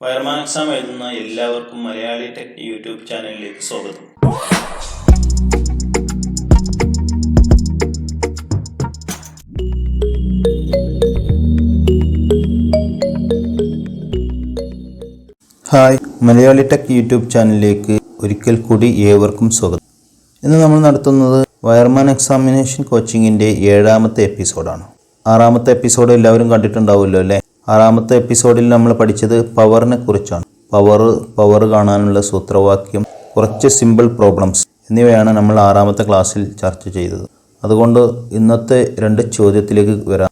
Wireman exam എഴുതുന്ന എല്ലാവർക്കും Malayali tech YouTube ചാനലിലേക്ക് സ്വാഗതം. ഹായ് മലയാളി ടെക് യൂട്യൂബ് ചാനലിലേക്ക് ഒരിക്കൽ കൂടി ഏവർക്കും സ്വാഗതം. ഇന്ന് നമ്മൾ നടത്തുന്നത് വയർമാൻ എക്സാമിനേഷൻ കോച്ചിങ്ങിന്റെ ഏഴാമത്തെ എപ്പിസോഡാണ്. ആറാമത്തെ എപ്പിസോഡ് എല്ലാവരും കണ്ടിട്ടുണ്ടാവുമല്ലോ അല്ലേ? ആറാമത്തെ എപ്പിസോഡിൽ നമ്മൾ പഠിച്ചത് പവറിനെ കുറിച്ചാണ്. പവർ പവർ കാണാനുള്ള സൂത്രവാക്യം കുറച്ച് സിമ്പിൾ പ്രോബ്ലംസ് എന്നിവയാണ് നമ്മൾ ആറാമത്തെ ക്ലാസ്സിൽ ചർച്ച ചെയ്തത്. അതുകൊണ്ട് ഇന്നത്തെ രണ്ട് ചോദ്യത്തിലേക്ക് വരാം.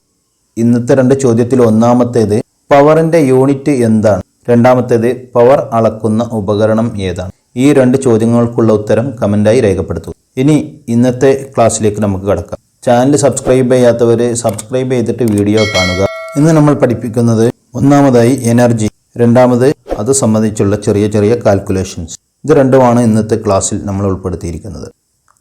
ഇന്നത്തെ രണ്ട് ചോദ്യത്തിൽ ഒന്നാമത്തേത് പവറിന്റെ യൂണിറ്റ് എന്താണ്? രണ്ടാമത്തേത് പവർ അളക്കുന്ന ഉപകരണം ഏതാണ്? ഈ രണ്ട് ചോദ്യങ്ങൾക്കുള്ള ഉത്തരം കമന്റായി രേഖപ്പെടുത്തുക. ഇനി ഇന്നത്തെ ക്ലാസ്സിലേക്ക് നമുക്ക് കടക്കാം. ചാനൽ സബ്സ്ക്രൈബ് ചെയ്യാത്തവർ സബ്സ്ക്രൈബ് ചെയ്തിട്ട് വീഡിയോ കാണുക. ഇന്ന് നമ്മൾ പഠിപ്പിക്കുന്നത് ഒന്നാമതായി എനർജി രണ്ടാമത് അത് സംബന്ധിച്ചുള്ള ചെറിയ ചെറിയ കാൽക്കുലേഷൻസ് ഇത് രണ്ടുമാണ് ഇന്നത്തെ ക്ലാസ്സിൽ നമ്മൾ ഉൾപ്പെടുത്തിയിരിക്കുന്നത്.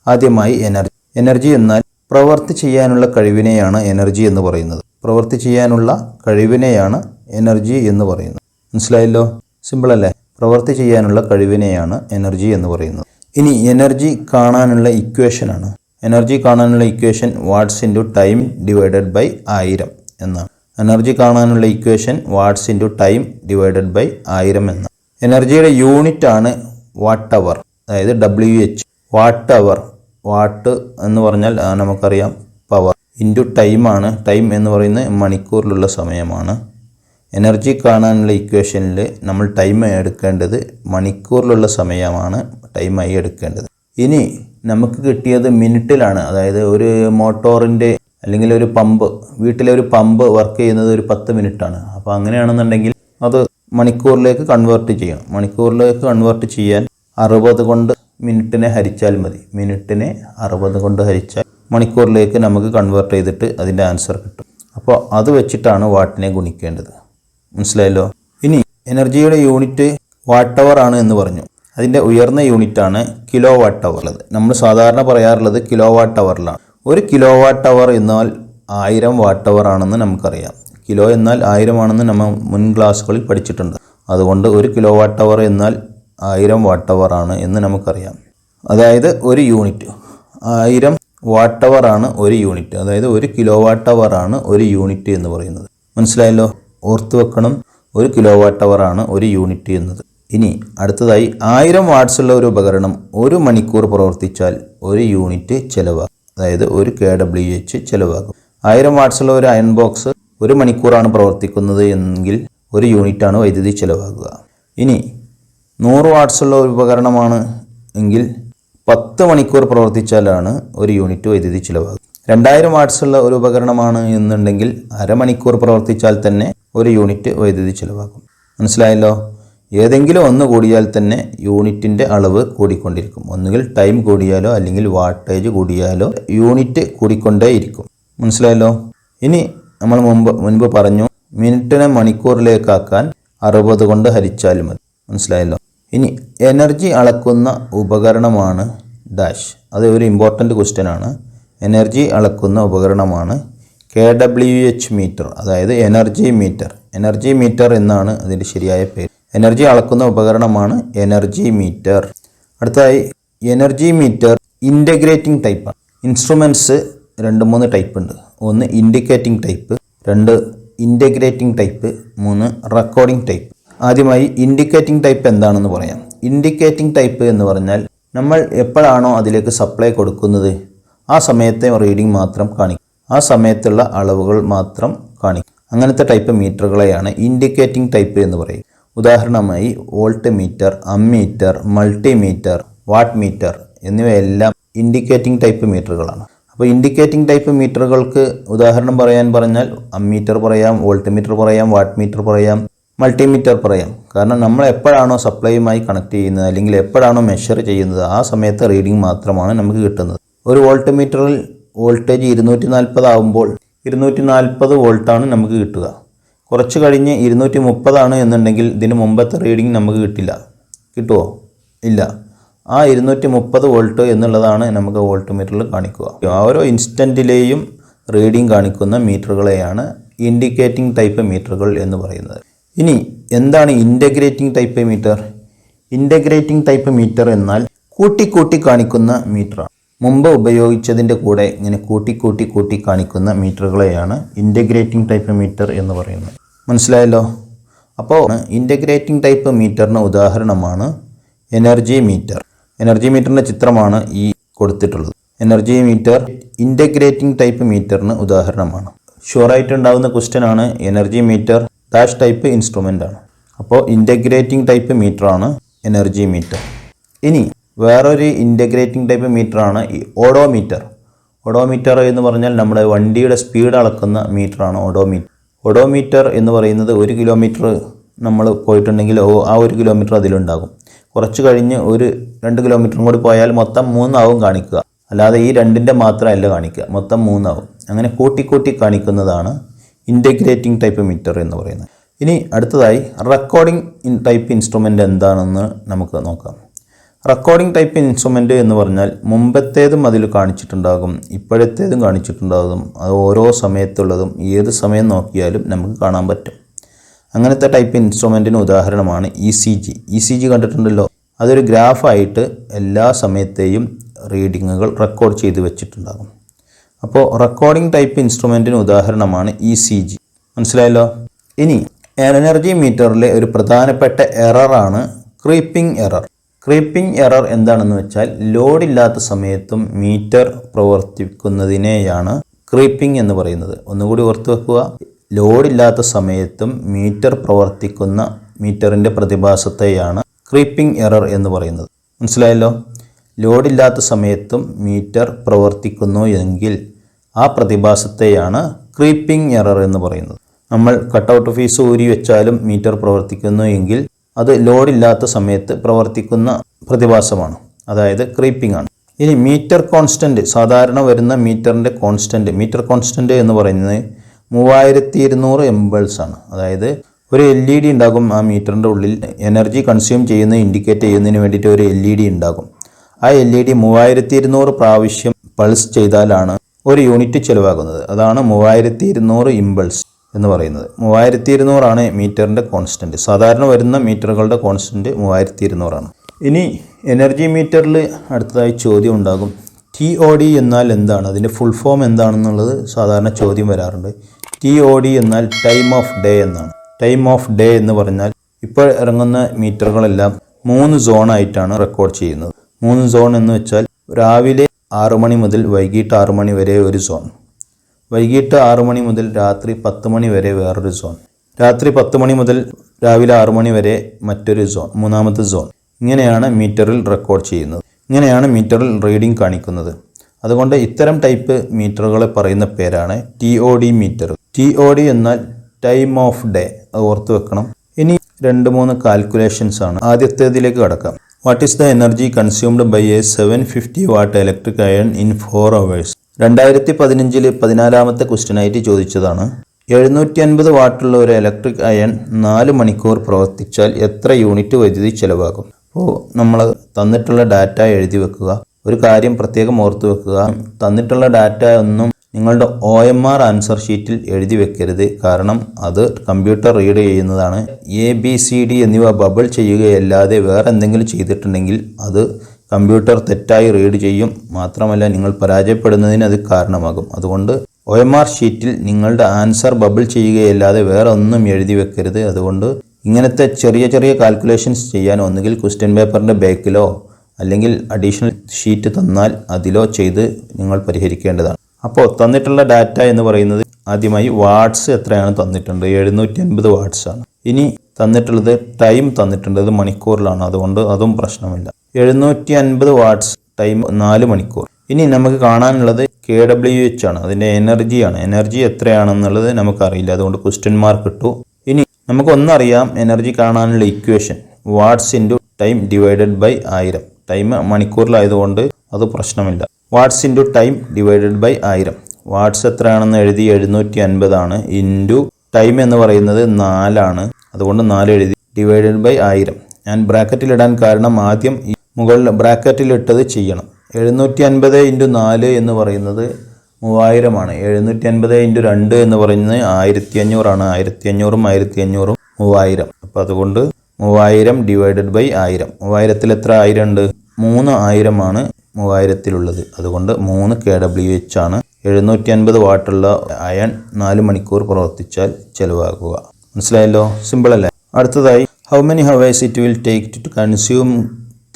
ആദ്യമായി എനർജി. എനർജി എന്നാൽ പ്രവർത്തി ചെയ്യാനുള്ള കഴിവിനെയാണ് എനർജി എന്ന് പറയുന്നത്. പ്രവർത്തി ചെയ്യാനുള്ള കഴിവിനെയാണ് എനർജി എന്ന് പറയുന്നത്. മനസ്സിലായല്ലോ? സിമ്പിൾ അല്ലേ? പ്രവർത്തി ചെയ്യാനുള്ള കഴിവിനെയാണ് എനർജി എന്ന് പറയുന്നത്. ഇനി എനർജി കാണാനുള്ള ഇക്വേഷനാണ് എനർജി കാണാനുള്ള equation watts into time divided by ആയിരം എന്നാണ്. എനർജി കാണാനുള്ള equation watts into time divided by ആയിരം എന്ന. എനർജിയുടെ യൂണിറ്റ് ആണ് വാട്ട് അവർ അതായത് W H watt hour watt എന്ന് പറഞ്ഞാൽ നമുക്കറിയാം പവർ. ഇന്റു ടൈമാണ് ടൈം എന്ന് പറയുന്നത് മണിക്കൂറിലുള്ള സമയമാണ്. എനർജി കാണാനുള്ള ഇക്വേഷനിൽ നമ്മൾ ടൈം എടുക്കേണ്ടത് മണിക്കൂറിലുള്ള സമയമാണ് ടൈമായി എടുക്കേണ്ടത്. ഇനി നമുക്ക് കിട്ടിയത് മിനിറ്റിലാണ് അതായത് ഒരു മോട്ടോറിന്റെ അല്ലെങ്കിൽ ഒരു പമ്പ് വീട്ടിലെ ഒരു പമ്പ് വർക്ക് ചെയ്യുന്നത് ഒരു പത്ത് മിനിറ്റാണ്. അപ്പോൾ അങ്ങനെയാണെന്നുണ്ടെങ്കിൽ അത് മണിക്കൂറിലേക്ക് കൺവേർട്ട് ചെയ്യണം മണിക്കൂറിലേക്ക് കൺവേർട്ട് ചെയ്യാൻ അറുപത് കൊണ്ട് മിനിറ്റിനെ ഹരിച്ചാൽ മതി. മിനിറ്റിനെ അറുപത് കൊണ്ട് ഹരിച്ചാൽ മണിക്കൂറിലേക്ക് നമുക്ക് കൺവേർട്ട് ചെയ്തിട്ട് അതിന്റെ ആൻസർ കിട്ടും. അപ്പോൾ അത് വെച്ചിട്ടാണ് വാട്ടിനെ ഗുണിക്കേണ്ടത്. മനസ്സിലായല്ലോ? ഇനി എനർജിയുടെ യൂണിറ്റ് വാട്ട് അവർ ആണ് എന്ന് പറഞ്ഞു. അതിന്റെ ഉയർന്ന യൂണിറ്റാണ് കിലോ വാട്ട് അവർ ഉള്ളത്. നമ്മൾ സാധാരണ പറയാറുള്ളത് കിലോ വാട്ട് അവറിലാണ് ഒരു കിലോ വാട്ട് അവർ എന്നാൽ ആയിരം വാട്ട് അവർ ആണെന്ന് നമുക്കറിയാം. കിലോ എന്നാൽ ആയിരം ആണെന്ന് നമ്മൾ മുൻ ക്ലാസ്സുകളിൽ പഠിച്ചിട്ടുണ്ട്. അതുകൊണ്ട് ഒരു കിലോ വാട്ട് അവർ എന്നാൽ ആയിരം വാട്ട് അവർ ആണ് എന്ന് നമുക്കറിയാം. അതായത് ഒരു യൂണിറ്റ് ആയിരം വാട്ട് അവർ ആണ് ഒരു യൂണിറ്റ് അതായത് ഒരു കിലോ വാട്ട് അവർ ആണ് ഒരു യൂണിറ്റ് എന്ന് പറയുന്നത്. മനസ്സിലായല്ലോ? ഓർത്തു വെക്കണം. ഒരു കിലോ വാട്ട് അവർ ആണ് ഒരു യൂണിറ്റ് എന്നത്. ഇനി അടുത്തതായി ആയിരം വാട്ട്സ് ഉള്ള ഒരു ഉപകരണം ഒരു മണിക്കൂർ പ്രവർത്തിച്ചാൽ ഒരു യൂണിറ്റ് ചിലവാകും. അതായത് ഒരു കെ ഡബ്ല്യു എച്ച് ചിലവാകും. ആയിരം വാട്ട്സ് ഉള്ള ഒരു അയൺ ബോക്സ് ഒരു മണിക്കൂറാണ് പ്രവർത്തിക്കുന്നത് എങ്കിൽ ഒരു യൂണിറ്റാണ് വൈദ്യുതി ചിലവാകുക. ഇനി നൂറ് വാട്ട്സ് ഉള്ള ഒരു ഉപകരണമാണ് എങ്കിൽ പത്ത് മണിക്കൂർ പ്രവർത്തിച്ചാലാണ് ഒരു യൂണിറ്റ് വൈദ്യുതി ചിലവാകുക. രണ്ടായിരം വാട്ട്സ് ഉള്ള ഒരു ഉപകരണമാണ് എന്നുണ്ടെങ്കിൽ അരമണിക്കൂർ പ്രവർത്തിച്ചാൽ തന്നെ ഒരു യൂണിറ്റ് വൈദ്യുതി ചിലവാകും. മനസ്സിലായല്ലോ? ഏതെങ്കിലും ഒന്ന് കൂടിയാൽ തന്നെ യൂണിറ്റിന്റെ അളവ് കൂടിക്കൊണ്ടിരിക്കും. ഒന്നുകിൽ ടൈം കൂടിയാലോ അല്ലെങ്കിൽ വാട്ടേജ് കൂടിയാലോ യൂണിറ്റ് കൂടിക്കൊണ്ടേയിരിക്കും. മനസ്സിലായല്ലോ? ഇനി നമ്മൾ മുമ്പ് മുൻപ് പറഞ്ഞു മിനിറ്റിനെ മണിക്കൂറിലേക്കാക്കാൻ അറുപത് കൊണ്ട് ഹരിച്ചാൽ മതി. മനസ്സിലായല്ലോ? ഇനി എനർജി അളക്കുന്ന ഉപകരണമാണ് ഡാഷ്. അത് ഒരു ഇമ്പോർട്ടന്റ് ക്വസ്റ്റ്യൻ ആണ് എനർജി അളക്കുന്ന ഉപകരണമാണ് കെ ഡബ്ല്യു എച്ച് മീറ്റർ അതായത് എനർജി മീറ്റർ. എനർജി മീറ്റർ എന്നാണ് അതിന്റെ ശരിയായ പേര്. എനർജി അളക്കുന്ന ഉപകരണമാണ് എനർജി മീറ്റർ. അടുത്തതായി എനർജി മീറ്റർ ഇന്റഗ്രേറ്റിംഗ് ടൈപ്പാണ്. ഇൻസ്ട്രുമെന്റ്സ് രണ്ട് മൂന്ന് ടൈപ്പ് ഉണ്ട് ഒന്ന് ഇൻഡിക്കേറ്റിംഗ് ടൈപ്പ് രണ്ട് ഇന്റഗ്രേറ്റിംഗ് ടൈപ്പ് മൂന്ന് റെക്കോർഡിംഗ് ടൈപ്പ്. ആദ്യമായി ഇൻഡിക്കേറ്റിംഗ് ടൈപ്പ് എന്താണെന്ന് പറയാം. ഇൻഡിക്കേറ്റിംഗ് ടൈപ്പ് എന്ന് പറഞ്ഞാൽ നമ്മൾ എപ്പോഴാണോ അതിലേക്ക് സപ്ലൈ കൊടുക്കുന്നത്? ആ സമയത്തെ റീഡിംഗ് മാത്രം കാണിക്കും. ആ സമയത്തുള്ള അളവുകൾ മാത്രം കാണിക്കും. അങ്ങനത്തെ ടൈപ്പ് മീറ്ററുകളെയാണ് ഇൻഡിക്കേറ്റിംഗ് ടൈപ്പ് എന്ന് പറയും. ഉദാഹരണമായി volt meter ammeter multimeter watt meter എന്നിവയെല്ലാം ഇൻഡിക്കേറ്റിംഗ് ടൈപ്പ് മീറ്ററുകളാണ്. അപ്പോൾ ഇൻഡിക്കേറ്റിംഗ് ടൈപ്പ് മീറ്ററുകൾക്ക് ഉദാഹരണം പറയാൻ പറഞ്ഞാൽ അമ്മീറ്റർ പറയാം വോൾട്ട് മീറ്റർ പറയാം വാട്ട് മീറ്റർ പറയാം മൾട്ടിമീറ്റർ പറയാം. കാരണം നമ്മൾ എപ്പോഴാണോ സപ്ലൈയുമായി കണക്ട് ചെയ്യുന്നത് അല്ലെങ്കിൽ എപ്പോഴാണോ മെഷർ ചെയ്യുന്നത് ആ സമയത്തെ റീഡിംഗ് മാത്രമാണ് നമുക്ക് കിട്ടുന്നത്. ഒരു വോൾട്ട് മീറ്ററിൽ വോൾട്ടേജ് ഇരുന്നൂറ്റി നാൽപ്പത് ആകുമ്പോൾ ഇരുന്നൂറ്റി നാൽപ്പത് വോൾട്ടാണ് നമുക്ക് കിട്ടുക. കുറച്ച് കഴിഞ്ഞ് ഇരുന്നൂറ്റി മുപ്പതാണ് എന്നുണ്ടെങ്കിൽ ഇതിന് മുമ്പത്തെ റീഡിംഗ് നമുക്ക് കിട്ടില്ല. കിട്ടുമോ ഇല്ല. ആ ഇരുന്നൂറ്റി മുപ്പത് വോൾട്ട് എന്നുള്ളതാണ് നമുക്ക് വോൾട്ട് മീറ്ററിൽ കാണിക്കുക. ഓരോ ഇൻസ്റ്റന്റിലെയും റീഡിംഗ് കാണിക്കുന്ന മീറ്ററുകളെയാണ് ഇൻഡിക്കേറ്റിംഗ് ടൈപ്പ് മീറ്ററുകൾ എന്ന് പറയുന്നത്. ഇനി എന്താണ് integrating type meter? Integrating type meter എന്നാൽ കൂട്ടി കൂട്ടി കാണിക്കുന്ന മീറ്ററാണ്. മുമ്പ് ഉപയോഗിച്ചതിന്റെ കൂടെ ഇങ്ങനെ കൂട്ടി കൂട്ടി കൂട്ടി കാണിക്കുന്ന മീറ്ററുകളെയാണ് ഇന്റഗ്രേറ്റിംഗ് ടൈപ്പ് മീറ്റർ എന്ന് പറയുന്നത്. മനസ്സിലായല്ലോ? അപ്പോൾ ഇന്റഗ്രേറ്റിംഗ് ടൈപ്പ് മീറ്ററിന് ഉദാഹരണമാണ് എനർജി മീറ്റർ എനർജി മീറ്ററിന്റെ ചിത്രമാണ് ഈ കൊടുത്തിട്ടുള്ളത്. എനർജി മീറ്റർ ഇന്റഗ്രേറ്റിംഗ് ടൈപ്പ് മീറ്ററിന് ഉദാഹരണമാണ്. ഷുവറായിട്ടുണ്ടാകുന്ന ക്വസ്റ്റ്യൻ ആണ് energy meter dash type instrument ആണ്. അപ്പോൾ ഇന്റഗ്രേറ്റിംഗ് ടൈപ്പ് മീറ്ററാണ് എനർജി മീറ്റർ ഇനി വേറൊരു ഇന്റഗ്രേറ്റിംഗ് ടൈപ്പ് മീറ്ററാണ് ഈ ഓഡോമീറ്റർ ഓഡോമീറ്റർ എന്ന് പറഞ്ഞാൽ നമ്മുടെ വണ്ടിയുടെ സ്പീഡ് അളക്കുന്ന മീറ്ററാണ് ഓഡോമീറ്റർ ഓഡോമീറ്റർ എന്ന് പറയുന്നത് ഒരു കിലോമീറ്റർ നമ്മൾ പോയിട്ടുണ്ടെങ്കിൽ ആ ഒരു കിലോമീറ്റർ അതിലുണ്ടാകും. കുറച്ച് കഴിഞ്ഞ് ഒരു രണ്ട് കിലോമീറ്ററും കൂടി പോയാൽ മൊത്തം മൂന്നാവും കാണിക്കുക. അല്ലാതെ ഈ രണ്ടിന്റെ മാത്രമല്ല കാണിക്കുക. മൊത്തം മൂന്നാവും. അങ്ങനെ കൂട്ടിക്കൂട്ടി കൂട്ടി കാണിക്കുന്നതാണ് ഇന്റഗ്രേറ്റിംഗ് ടൈപ്പ് മീറ്റർ എന്ന് പറയുന്നത്. ഇനി അടുത്തതായി റെക്കോർഡിംഗ് ടൈപ്പ് ഇൻസ്ട്രുമെന്റ് എന്താണെന്ന് നമുക്ക് നോക്കാം. റെക്കോർഡിംഗ് ടൈപ്പ് ഇൻസ്ട്രുമെന്റ് എന്ന് പറഞ്ഞാൽ മുമ്പത്തേതും അതിൽ കാണിച്ചിട്ടുണ്ടാകും ഇപ്പോഴത്തേതും കാണിച്ചിട്ടുണ്ടാകും അത് ഓരോ സമയത്തുള്ളതും ഏത് സമയം നോക്കിയാലും നമുക്ക് കാണാൻ പറ്റും. അങ്ങനത്തെ ടൈപ്പ് ഇൻസ്ട്രുമെന്റിന് ഉദാഹരണമാണ് E C G E C G കണ്ടിട്ടുണ്ടല്ലോ. അതൊരു ഗ്രാഫായിട്ട് എല്ലാ സമയത്തെയും റീഡിങ്ങുകൾ റെക്കോർഡ് ചെയ്ത് വെച്ചിട്ടുണ്ടാകും. അപ്പോൾ റെക്കോർഡിംഗ് ടൈപ്പ് ഇൻസ്ട്രുമെന്റിന് ഉദാഹരണമാണ് ഇ സി ജി മനസ്സിലായല്ലോ? ഇനി എനർജി മീറ്ററിലെ ഒരു പ്രധാനപ്പെട്ട എററാണ് ക്രീപ്പിംഗ് എറർ ക്രീപ്പിംഗ് എറർ എന്താണെന്ന് വെച്ചാൽ ലോഡ് ഇല്ലാത്ത സമയത്തും മീറ്റർ പ്രവർത്തിക്കുന്നതിനെയാണ് ക്രീപ്പിംഗ് എന്ന് പറയുന്നത്. ഒന്നുകൂടി ഓർത്ത് വെക്കുക. ലോഡില്ലാത്ത സമയത്തും മീറ്റർ പ്രവർത്തിക്കുന്ന മീറ്ററിന്റെ പ്രതിഭാസത്തെയാണ് ക്രീപ്പിംഗ് എറർ എന്ന് പറയുന്നത്. മനസ്സിലായല്ലോ? ലോഡില്ലാത്ത സമയത്തും മീറ്റർ പ്രവർത്തിക്കുന്നു എങ്കിൽ ആ പ്രതിഭാസത്തെയാണ് ക്രീപ്പിംഗ് എറർ എന്ന് പറയുന്നത്. നമ്മൾ കട്ടൗട്ട് ഫീസ് ഊരി വെച്ചാലും മീറ്റർ പ്രവർത്തിക്കുന്നു എങ്കിൽ അത് ലോഡില്ലാത്ത സമയത്ത് പ്രവർത്തിക്കുന്ന പ്രതിഭാസമാണ്. അതായത് ക്രീപ്പിംഗ് ആണ്. ഇനി മീറ്റർ കോൺസ്റ്റന്റ് സാധാരണ വരുന്ന മീറ്ററിന്റെ കോൺസ്റ്റന്റ് മീറ്റർ കോൺസ്റ്റന്റ് എന്ന് പറയുന്നത് മൂവായിരത്തി ഇരുന്നൂറ് എംബിൾസ് ആണ്. അതായത് ഒരു എൽ ഇ ഡി ഉണ്ടാകും ആ മീറ്ററിന്റെ ഉള്ളിൽ. എനർജി കൺസ്യൂം ചെയ്യുന്ന ഇൻഡിക്കേറ്റ് ചെയ്യുന്നതിന് വേണ്ടിയിട്ട് ഒരു എൽ ഇ ഡി ഉണ്ടാകും. ആ എൽ ഇ ഡി മൂവായിരത്തി ഇരുന്നൂറ് പ്രാവശ്യം പൾസ് ചെയ്താലാണ് ഒരു യൂണിറ്റ് ചിലവാകുന്നത്. അതാണ് മൂവായിരത്തി ഇരുന്നൂറ് ഇമ്പൾസ് എന്ന് പറയുന്നത്. മൂവായിരത്തി ഇരുന്നൂറാണ് മീറ്ററിന്റെ കോൺസ്റ്റന്റ് സാധാരണ വരുന്ന മീറ്ററുകളുടെ കോൺസ്റ്റന്റ് മൂവായിരത്തി ഇരുന്നൂറാണ് ഇനി എനർജി മീറ്ററിൽ അടുത്തതായി ചോദ്യം ഉണ്ടാകും. ടി ഒ ഡി എന്നാൽ എന്താണ്? അതിന്റെ ഫുൾ ഫോം എന്താണെന്നുള്ളത് സാധാരണ ചോദ്യം വരാറുണ്ട്. ടി ഒ ഡി എന്നാൽ ടൈം ഓഫ് ഡേ എന്നാണ്. ടൈം ഓഫ് ഡേ എന്ന് പറഞ്ഞാൽ ഇപ്പോൾ ഇറങ്ങുന്ന മീറ്ററുകളെല്ലാം മൂന്ന് സോണായിട്ടാണ് റെക്കോർഡ് ചെയ്യുന്നത്. മൂന്ന് സോൺ എന്ന് വെച്ചാൽ രാവിലെ ആറു മണി മുതൽ വൈകിട്ട് ആറു മണി വരെ ഒരു സോൺ വൈകിട്ട് ആറു മണി മുതൽ രാത്രി പത്ത് മണി വരെ വേറൊരു സോൺ രാത്രി പത്ത് മണി മുതൽ രാവിലെ ആറു മണി വരെ മറ്റൊരു സോൺ മൂന്നാമത്തെ സോൺ ഇങ്ങനെയാണ് മീറ്ററിൽ റെക്കോർഡ് ചെയ്യുന്നത്. ഇങ്ങനെയാണ് മീറ്ററിൽ റീഡിംഗ് കാണിക്കുന്നത്. അതുകൊണ്ട് ഇത്തരം ടൈപ്പ് മീറ്ററുകളെ പറയുന്ന പേരാണ് T O D meter T O D എന്നാൽ ടൈം ഓഫ് ഡേ അത് ഓർത്ത് വെക്കണം. ഇനി രണ്ട് മൂന്ന് കാൽക്കുലേഷൻസ് ആണ്. ആദ്യത്തേതിലേക്ക് കടക്കാം. What is the energy consumed by a seven fifty watt electric iron in four hours രണ്ടായിരത്തി പതിനഞ്ചിൽ പതിനാലാമത്തെ ക്വസ്റ്റ്യനായിട്ട് ചോദിച്ചതാണ്. എഴുന്നൂറ്റി അൻപത് വാട്ടുള്ള ഒരു ഇലക്ട്രിക് അയൺ നാല് മണിക്കൂർ പ്രവർത്തിച്ചാൽ എത്ര യൂണിറ്റ് വൈദ്യുതി ചിലവാകും? അപ്പോൾ നമ്മൾ തന്നിട്ടുള്ള ഡാറ്റ എഴുതി വെക്കുക. ഒരു കാര്യം പ്രത്യേകം ഓർത്ത് വെക്കുക. തന്നിട്ടുള്ള ഡാറ്റ ഒന്നും നിങ്ങളുടെ ഒ എം ആർ ആൻസർ ഷീറ്റിൽ എഴുതി വെക്കരുത്. കാരണം അത് കമ്പ്യൂട്ടർ റീഡ് ചെയ്യുന്നതാണ്. എ ബി സി ഡി എന്നിവ ബബിൾ ചെയ്യുകയല്ലാതെ വേറെ എന്തെങ്കിലും ചെയ്തിട്ടുണ്ടെങ്കിൽ അത് കമ്പ്യൂട്ടർ തെറ്റായി റീഡ് ചെയ്യും മാത്രമല്ല നിങ്ങൾ പരാജയപ്പെടുന്നതിന് അത് കാരണമാകും. അതുകൊണ്ട് ഒ എം ആർ ഷീറ്റിൽ നിങ്ങളുടെ ആൻസർ ബബിൾ ചെയ്യുകയല്ലാതെ വേറെ ഒന്നും എഴുതി വെക്കരുത്. അതുകൊണ്ട് ഇങ്ങനത്തെ ചെറിയ ചെറിയ കാൽക്കുലേഷൻസ് ചെയ്യാൻ ഒന്നുകിൽ ക്വസ്റ്റ്യൻ പേപ്പറിന്റെ ബാക്കിലോ അല്ലെങ്കിൽ അഡീഷണൽ ഷീറ്റ് തന്നാൽ അതിലോ ചെയ്ത് നിങ്ങൾ പരിഹരിക്കേണ്ടതാണ്. അപ്പോൾ തന്നിട്ടുള്ള ഡാറ്റ എന്ന് പറയുന്നത് ആദ്യമായി വാട്ട്സ് എത്രയാണ് തന്നിട്ടുണ്ട്? എഴുന്നൂറ്റി അൻപത് ആണ്. ഇനി തന്നിട്ടുള്ളത് ടൈം തന്നിട്ടുണ്ട്. അത് മണിക്കൂറിലാണ്. അതുകൊണ്ട് അതും പ്രശ്നമില്ല. എഴുന്നൂറ്റി അൻപത് വാട്ട്സ് ടൈം നാല് മണിക്കൂർ. ഇനി നമുക്ക് കാണാനുള്ളത് കെ ഡബ്ല്യു എച്ച് ആണ്. അതിന്റെ എനർജിയാണ് എനർജി എത്രയാണെന്നുള്ളത് നമുക്കറിയില്ല. അതുകൊണ്ട് ക്വസ്റ്റ്യൻ മാർക്ക് ഇട്ടു. ഇനി നമുക്കൊന്നറിയാം എനർജി കാണാനുള്ള equation watts into time divided by ആയിരം. ടൈം മണിക്കൂറിലായതുകൊണ്ട് അത് പ്രശ്നമില്ല. Watts into time divided by ആയിരം. വാട്ട്സ് എത്രയാണെന്ന് എഴുതി എഴുന്നൂറ്റി അൻപതാണ് ഇന്റു ടൈം എന്ന് പറയുന്നത് നാലാണ്. അതുകൊണ്ട് നാല് എഴുതി ഡിവൈഡഡ് ബൈ ആയിരം. ഞാൻ ബ്രാക്കറ്റിലിടാൻ കാരണം ആദ്യം മുകളിൽ ബ്രാക്കറ്റിൽ ഇട്ടത് ചെയ്യണം. എഴുന്നൂറ്റി അൻപത് ഇന്റു നാല് എന്ന് പറയുന്നത് മൂവായിരമാണ്. എഴുന്നൂറ്റി അൻപത് ഇന്റു രണ്ട് എന്ന് പറയുന്നത് ആയിരത്തി അഞ്ഞൂറാണ് ആയിരത്തി അഞ്ഞൂറും ആയിരത്തി അഞ്ഞൂറും മൂവായിരം. അപ്പോൾ അതുകൊണ്ട് മൂവായിരം ഡിവൈഡഡ് ബൈ ആയിരം. മൂവായിരത്തിൽ എത്ര ആയിരം ഉണ്ട് മൂന്ന് ആയിരമാണ് മൂവായിരത്തിലുള്ളത്. അതുകൊണ്ട് മൂന്ന് കെ ഡബ്ല്യു എച്ച് ആണ്. എഴുന്നൂറ്റി അൻപത് വാട്ടുള്ള അയൺ നാല് മണിക്കൂർ പ്രവർത്തിച്ചാൽ ചിലവാക്കുക മനസ്സിലായല്ലോ? സിമ്പിൾ അല്ലേ? അടുത്തതായി how many hours it will take to consume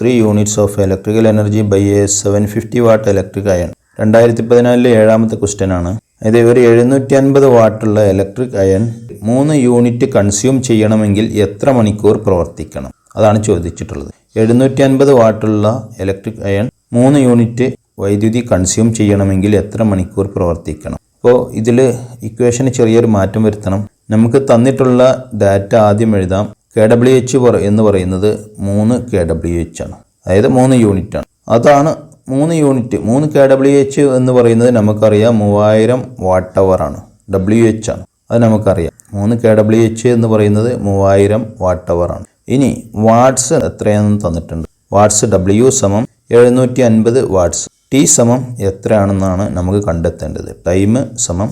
three units of electrical energy by a seven fifty watt electric iron രണ്ടായിരത്തി പതിനാലിലെ ഏഴാമത്തെ ക്വസ്റ്റ്യൻ ആണ്. അതായത് ഒരു എഴുന്നൂറ്റി അൻപത് വാട്ടുള്ള ഇലക്ട്രിക് അയൺ മൂന്ന് യൂണിറ്റ് കൺസ്യൂം ചെയ്യണമെങ്കിൽ എത്ര മണിക്കൂർ പ്രവർത്തിക്കണം? അതാണ് ചോദിച്ചിട്ടുള്ളത്. എഴുന്നൂറ്റി അൻപത് വാട്ടുള്ള ഇലക്ട്രിക് അയൺ മൂന്ന് യൂണിറ്റ് വൈദ്യുതി കൺസ്യൂം ചെയ്യണമെങ്കിൽ എത്ര മണിക്കൂർ പ്രവർത്തിക്കണം? അപ്പോൾ ഇതിൽ ഇക്വേഷന് ചെറിയൊരു മാറ്റം വരുത്തണം. നമുക്ക് തന്നിട്ടുള്ള ഡാറ്റ ആദ്യം എഴുതാം. കെ ഡബ്ല്യു എച്ച് എന്ന് പറയുന്നത് മൂന്ന് കെ ഡബ്ല്യു എച്ച് ആണ്. അതായത് മൂന്ന് യൂണിറ്റ് ആണ് അതാണ് മൂന്ന് യൂണിറ്റ്. മൂന്ന് കെ ഡബ്ല്യു എച്ച് എന്ന് പറയുന്നത് നമുക്കറിയാം മൂവായിരം വാട്ട് അവർ ആണ്. ഡബ്ല്യു എച്ച് ആണ്. അത് നമുക്കറിയാം. മൂന്ന് കെ ഡബ്ല്യു എച്ച് എന്ന് പറയുന്നത് മൂവായിരം വാട്ട് അവർ ആണ്. ഇനി വാട്ട്സ് എത്രയാണെന്ന് തന്നിട്ടുണ്ട്. വാട്ട്സ് ഡബ്ല്യു സമം എഴുന്നൂറ്റി അൻപത് വാട്ട്സ്. ടി സമം എത്രയാണെന്നാണ് നമുക്ക് കണ്ടെത്തേണ്ടത്. ടൈം സമം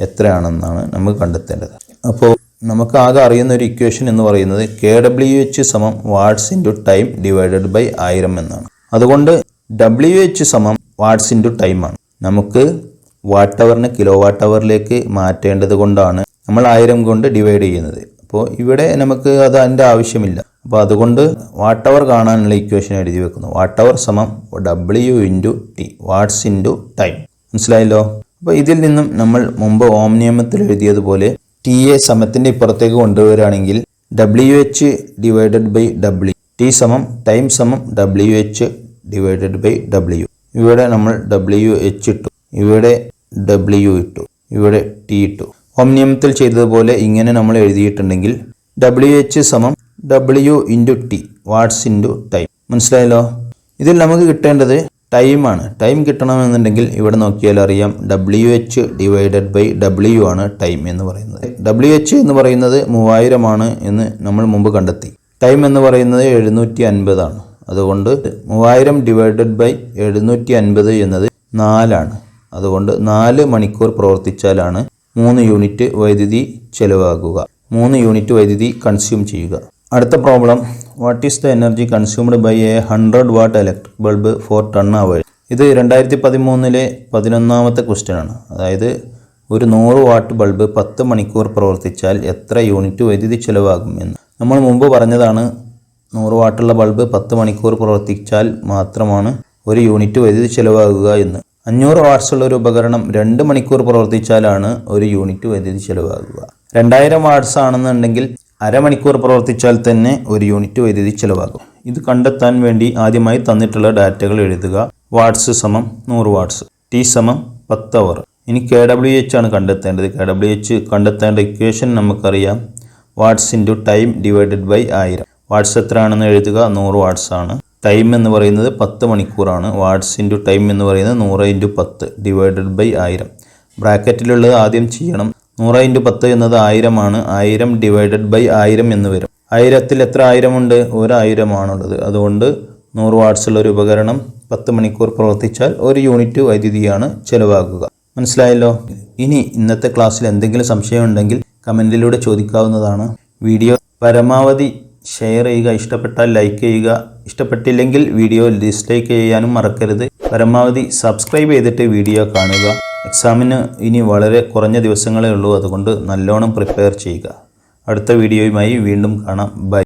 എത്രയാണെന്നാണ് നമുക്ക് കണ്ടെത്തേണ്ടത്. അപ്പോൾ നമുക്ക് ആകെ അറിയുന്ന ഒരു ഇക്വേഷൻ എന്ന് പറയുന്നത് കെ ഡബ്ല്യു എച്ച് സമം watts into time divided by ആയിരം എന്നാണ്. അതുകൊണ്ട് ഡബ്ല്യു എച്ച് സമം വാട്ട്സ് ഇന്റു ടൈമാണ് നമുക്ക് വാട്ട് അവറിനെ കിലോ വാട്ട് അവറിലേക്ക് മാറ്റേണ്ടത് കൊണ്ടാണ് നമ്മൾ ആയിരം കൊണ്ട് ഡിവൈഡ് ചെയ്യുന്നത്. അപ്പോൾ ഇവിടെ നമുക്ക് അത് അതിന്റെ ആവശ്യമില്ല. അപ്പോൾ അതുകൊണ്ട് വാട്ട് അവർ കാണാനുള്ള ഇക്വേഷൻ എഴുതി വെക്കുന്നു. വാട്ട് അവർ സമം W into T watts into time മനസ്സിലായല്ലോ? അപ്പോൾ ഇതിൽ നിന്നും നമ്മൾ മുമ്പ് ഓം നിയമത്തിൽ എഴുതിയതുപോലെ ടി എ സമത്തിന്റെ ഇപ്പുറത്തേക്ക് കൊണ്ടുവരികയാണെങ്കിൽ W H divided by W T സമം ടൈം സമം W H divided by W ഇവിടെ നമ്മൾ ഡബ്ല്യു എച്ച് ഇട്ടു ഇവിടെ ഡബ്ല്യു ഇട്ടു ഇവിടെ ടി ഇട്ടു. ഓം നിയമത്തിൽ ചെയ്തതുപോലെ ഇങ്ങനെ നമ്മൾ എഴുതിയിട്ടുണ്ടെങ്കിൽ ഡബ്ല്യു എച്ച് സമം W into T watts into time മനസ്സിലായല്ലോ? ഇതിൽ നമുക്ക് കിട്ടേണ്ടത് ടൈമാണ്. ടൈം കിട്ടണമെന്നുണ്ടെങ്കിൽ ഇവിടെ നോക്കിയാൽ അറിയാം W H divided by W ആണ് ടൈം എന്ന് പറയുന്നത്. ഡബ്ല്യു എച്ച് എന്ന് പറയുന്നത് മൂവായിരമാണ് എന്ന് നമ്മൾ മുമ്പ് കണ്ടെത്തി. ടൈം എന്ന് പറയുന്നത് എഴുന്നൂറ്റി അൻപതാണ് അതുകൊണ്ട് മൂവായിരം ഡിവൈഡഡ് ബൈ എഴുന്നൂറ്റി അൻപത് എന്നത് നാലാണ്. അതുകൊണ്ട് നാല് മണിക്കൂർ പ്രവർത്തിച്ചാലാണ് മൂന്ന് യൂണിറ്റ് വൈദ്യുതി ചെലവാകുക. മൂന്ന് യൂണിറ്റ് വൈദ്യുതി കൺസ്യൂം ചെയ്യുക. അടുത്ത problem what is the energy consumed by a hundred watt electric bulb for ten hours ഇത് രണ്ടായിരത്തി പതിമൂന്നിലെ പതിനൊന്നാമത്തെ ക്വസ്റ്റ്യൻ ആണ്. അതായത് ഒരു നൂറ് വാട്ട് ബൾബ് പത്ത് മണിക്കൂർ പ്രവർത്തിച്ചാൽ എത്ര യൂണിറ്റ് വൈദ്യുതി ചിലവാകും എന്ന്. നമ്മൾ മുമ്പ് പറഞ്ഞതാണ് നൂറ് വാട്ടുള്ള ബൾബ് പത്ത് മണിക്കൂർ പ്രവർത്തിച്ചാൽ മാത്രമാണ് ഒരു യൂണിറ്റ് വൈദ്യുതി ചിലവാകുക എന്ന്. അഞ്ഞൂറ് വാട്ട്സ് ഉള്ള ഒരു ഉപകരണം രണ്ട് മണിക്കൂർ പ്രവർത്തിച്ചാലാണ് ഒരു യൂണിറ്റ് വൈദ്യുതി ചിലവാകുക. രണ്ടായിരം വാട്ട്സ് ആണെന്നുണ്ടെങ്കിൽ അരമണിക്കൂർ പ്രവർത്തിച്ചാൽ തന്നെ ഒരു യൂണിറ്റ് വൈദ്യുതി ചിലവാകും. ഇത് കണ്ടെത്താൻ വേണ്ടി ആദ്യമായി തന്നിട്ടുള്ള ഡാറ്റകൾ എഴുതുക. വാട്ട്സ് സമം നൂറ് വാട്ട്സ് ടി സമം പത്ത് അവർ. ഇനി കെ ഡബ്ല്യു എച്ച് ആണ് കണ്ടെത്തേണ്ടത്. കെ ഡബ്ല്യു എച്ച് കണ്ടെത്തേണ്ട ഇക്വേഷൻ നമുക്കറിയാം. Watts into time divided by ആയിരം. വാട്ട്സ് എത്രയാണെന്ന് എഴുതുക? നൂറ് വാട്ട്സ് ആണ്. ടൈം എന്ന് പറയുന്നത് പത്ത് മണിക്കൂറാണ്. വാട്ട്സ് ഇന്റു ടൈം എന്ന് പറയുന്നത് നൂറ് ഇന്റു പത്ത് ഡിവൈഡഡ് ബൈ ആയിരം. ബ്രാക്കറ്റിലുള്ളത് ആദ്യം ചെയ്യണം. നൂറ് ഇന്റു പത്ത് എന്നത് ആയിരമാണ്. ആയിരം ഡിവൈഡഡ് ബൈ ആയിരം എന്ന് വരും. ആയിരത്തിൽ എത്ര ആയിരമുണ്ട്? ഒരായിരമാണുള്ളത്. അതുകൊണ്ട് നൂറ് വാട്ട്സ് ഉള്ള ഒരു ഉപകരണം പത്ത് മണിക്കൂർ പ്രവർത്തിച്ചാൽ ഒരു യൂണിറ്റ് വൈദ്യുതിയാണ് ചെലവാകുക. മനസ്സിലായല്ലോ? ഇനി ഇന്നത്തെ ക്ലാസ്സിൽ എന്തെങ്കിലും സംശയമുണ്ടെങ്കിൽ കമന്റിലൂടെ ചോദിക്കാവുന്നതാണ്. വീഡിയോ പരമാവധി ഷെയർ ചെയ്യുക ഇഷ്ടപ്പെട്ടാൽ ലൈക്ക് ചെയ്യുക. ഇഷ്ടപ്പെട്ടില്ലെങ്കിൽ വീഡിയോ ഡിസ്ലൈക്ക് ചെയ്യാനും മറക്കരുത്. പരമാവധി സബ്സ്ക്രൈബ് ചെയ്തിട്ട് വീഡിയോ കാണുക. എക്സാമിന് ഇനി വളരെ കുറഞ്ഞ ദിവസങ്ങളേ ഉള്ളൂ. അതുകൊണ്ട് നല്ലോണം പ്രിപ്പയർ ചെയ്യുക. അടുത്ത വീഡിയോയുമായി വീണ്ടും കാണാം. ബൈ